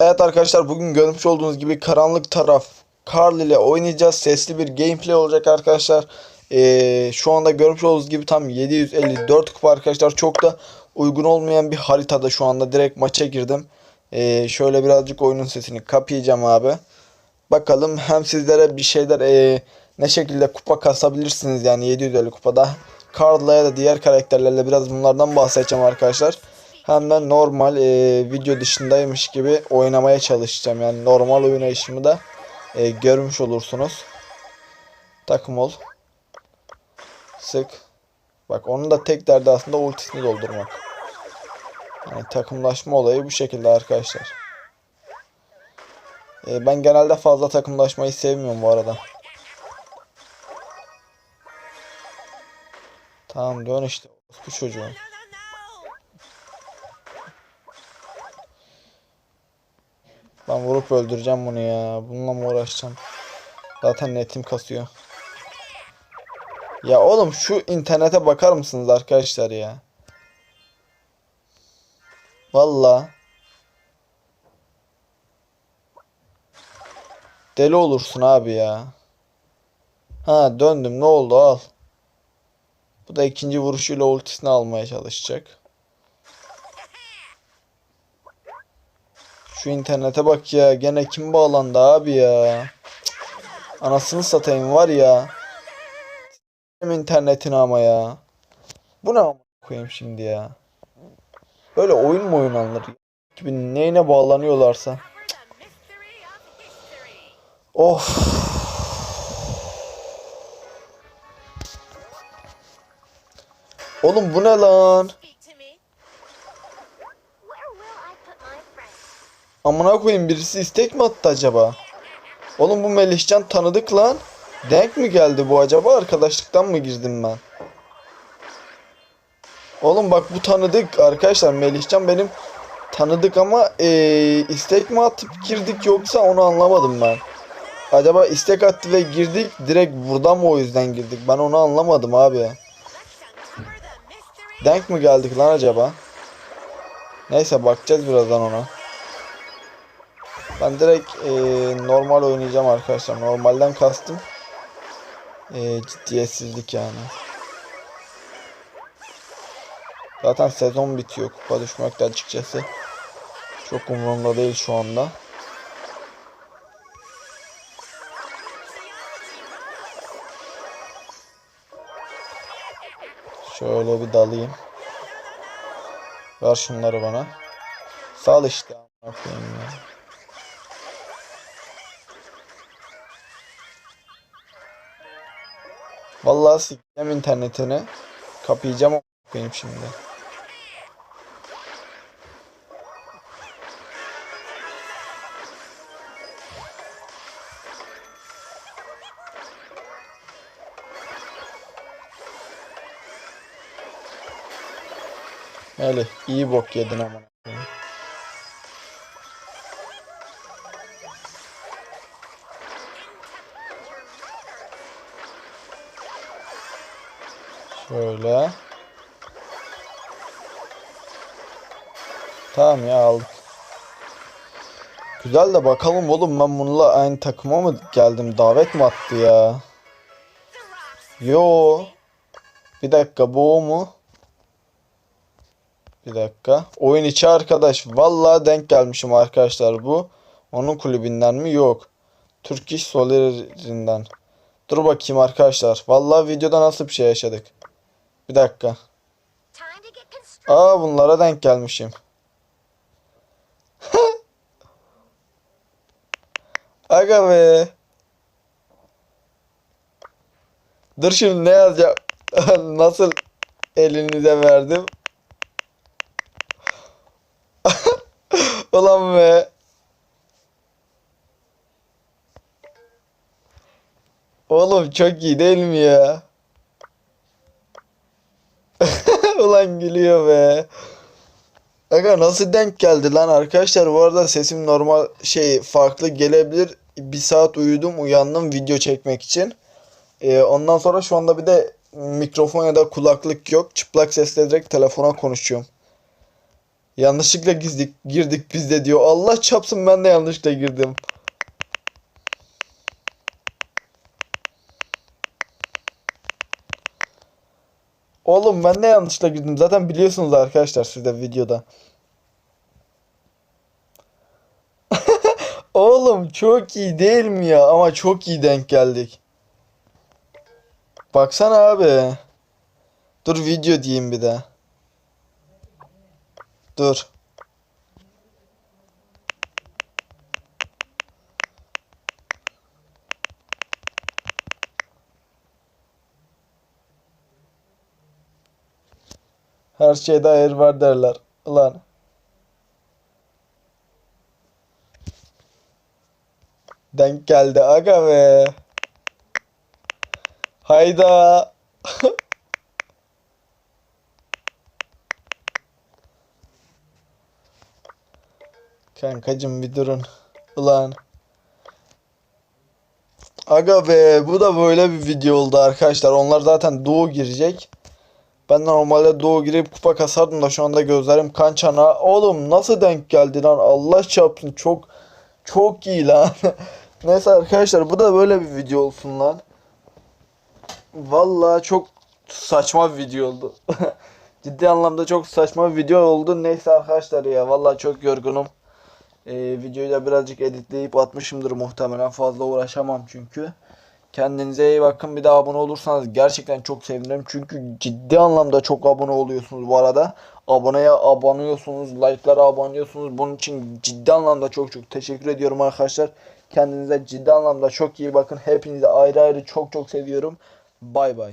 Evet arkadaşlar bugün görmüş olduğunuz gibi karanlık taraf Carl ile oynayacağız. Sesli bir gameplay olacak arkadaşlar. Ee, şu anda görmüş olduğunuz gibi tam 754 kupa arkadaşlar. Çok da uygun olmayan bir haritada şu anda direkt maça girdim. Ee, şöyle birazcık oyunun sesini kapayacağım abi. Bakalım hem sizlere bir şeyler ee, ne şekilde kupa kasabilirsiniz yani 750 kupada. Carl'la ya da diğer karakterlerle biraz bunlardan bahsedeceğim arkadaşlar. Hem de normal e, video dışındaymış gibi oynamaya çalışacağım. Yani normal oynayışımı da e, görmüş olursunuz. Takım ol. Sık. Bak onun da tek derdi aslında ultisini doldurmak. Yani takımlaşma olayı bu şekilde arkadaşlar. E, ben genelde fazla takımlaşmayı sevmiyorum bu arada. Tamam dön işte. Bu çocuğum. Ben vurup öldüreceğim bunu ya. Bununla mı uğraşacağım? Zaten netim kasıyor. Ya oğlum şu internete bakar mısınız arkadaşlar ya? Valla. Deli olursun abi ya. Ha döndüm ne oldu al. Bu da ikinci vuruşuyla ultisini almaya çalışacak. Şu internete bak ya. Gene kim bağlandı abi ya. Anasını satayım var ya. İnternetini ama ya. Bu ne ama koyayım şimdi ya. Böyle oyun mu oynanır? Gibi neyine bağlanıyorlarsa. Of. Oğlum bu ne lan? Amına koyayım birisi istek mi attı acaba? Oğlum bu Melihcan tanıdık lan. Denk mi geldi bu acaba? Arkadaşlıktan mı girdim ben? Oğlum bak bu tanıdık arkadaşlar. Melihcan benim tanıdık ama eee, istek mi atıp girdik yoksa onu anlamadım ben. Acaba istek attı ve girdik direkt buradan mı o yüzden girdik? Ben onu anlamadım abi. Denk mi geldik lan acaba? Neyse bakacağız birazdan ona. Ben direkt eee, normal oynayacağım arkadaşlar. Normalden kastım. eee, ciddiyetsizlik yani. Zaten sezon bitiyor. Kupa düşmek de açıkçası. Çok umurumda değil şu anda. Şöyle bir dalayım. Ver şunları bana. Sal işte. amına koyayım ya. Vallahi sikeceğim internetini. Kapayacağım koyayım şimdi. Melih iyi bok yedin amına Şöyle. Tamam ya aldık. Güzel de bakalım oğlum ben bununla aynı takıma mı geldim? Davet mi attı ya? Yo. Bir dakika bu o mu? Bir dakika. Oyun içi arkadaş. Vallahi denk gelmişim arkadaşlar bu. Onun kulübünden mi? Yok. Türk İş Solerinden. Dur bakayım arkadaşlar. Vallahi videoda nasıl bir şey yaşadık. Bir dakika. Aa bunlara denk gelmişim. Aga be. Dur şimdi ne yazacağım? Nasıl elinize verdim? Ulan be. Oğlum çok iyi değil mi ya? Ulan gülüyor be. Aga nasıl denk geldi lan arkadaşlar bu arada sesim normal şey farklı gelebilir. Bir saat uyudum uyandım video çekmek için. Ee, ondan sonra şu anda bir de mikrofon ya da kulaklık yok. Çıplak sesle direkt telefona konuşuyorum. Yanlışlıkla gizlik girdik biz de diyor. Allah çapsın ben de yanlışlıkla girdim. Oğlum ben de yanlışlıkla girdim. Zaten biliyorsunuz arkadaşlar siz de videoda. Oğlum çok iyi değil mi ya? Ama çok iyi denk geldik. Baksana abi. Dur video diyeyim bir de. Dur. Her şeyde hayır var derler. Ulan. Denk geldi aga be. Hayda. Kankacım bir durun. Ulan. Aga be bu da böyle bir video oldu arkadaşlar. Onlar zaten doğu girecek. Ben de normalde doğu girip kupa kasardım da şu anda gözlerim kan çanağı. Oğlum nasıl denk geldi lan Allah çarpsın çok çok iyi lan. Neyse arkadaşlar bu da böyle bir video olsun lan. Vallahi çok saçma bir video oldu. Ciddi anlamda çok saçma bir video oldu. Neyse arkadaşlar ya vallahi çok yorgunum. Ee, videoyu da birazcık editleyip atmışımdır muhtemelen. Fazla uğraşamam çünkü. Kendinize iyi bakın. Bir daha abone olursanız gerçekten çok sevinirim. Çünkü ciddi anlamda çok abone oluyorsunuz bu arada. Aboneye abonuyorsunuz, like'lara abonuyorsunuz. Bunun için ciddi anlamda çok çok teşekkür ediyorum arkadaşlar. Kendinize ciddi anlamda çok iyi bakın. Hepinizi ayrı ayrı çok çok seviyorum. Bay bay.